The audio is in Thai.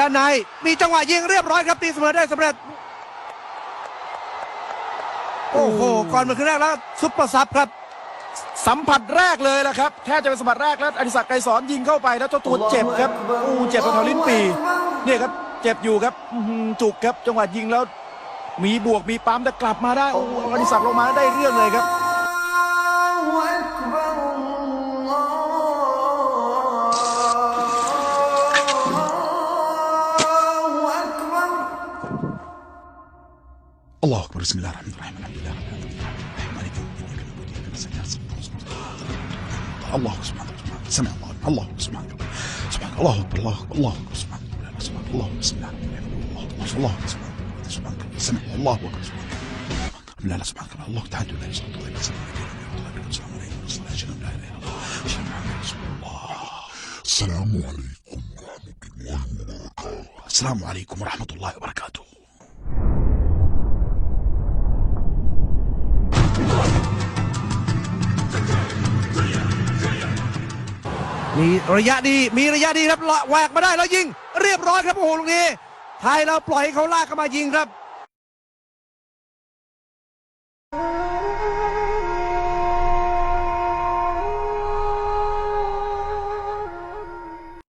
ด้านในมีจังหวะยิงเรียบร้อยครับตีเสมอได้สำเร็จ โอ้โห ก่อนมาครึ่งแรกแล้ว ซุปเปอร์ซับครับ สัมผัสแรกเลยแหละครับ แทบจะเป็นสัมผัสแรกแล้วอดิศักดิ์ไกรสอนยิงเข้าไปแล้วเจ้าตัวเจ็บครับอู้เจ็บแถวๆลิ้นปีเนี่ยครับ เจ็บอยู่ครับจุกครับ จังหวะยิงแล้ว มีบวกมีปั๊มแต่กลับมาได้โอ้อดิศักดิ์ลงมาได้เรื่องเลยครับ الله اكبر بسم الله الرحمن الرحيم الحمد لله رب العالمين الله سبحان الله سمع الله الله سبحان الله سبحان الله اكبر الله اكبر الله اكبر سبحان الله سبحان الله بسم الله الله اكبر الله سبحان الله سبحان الله سمع الله اكبر سبحان الله لا لا سبحانك الله الله تعالى لا الله الله يسلط الله السلام عليكم ورحمة الله وبركاته السلام عليكم ورحمة الله وبركاته มีระยะดีมีระยะดีครับแหวกมาได้แล้วยิง เรียบร้อยครับโอ้โหลูกนี้ไทยเราปล่อยให้เขาลากเข้ามายิงครับ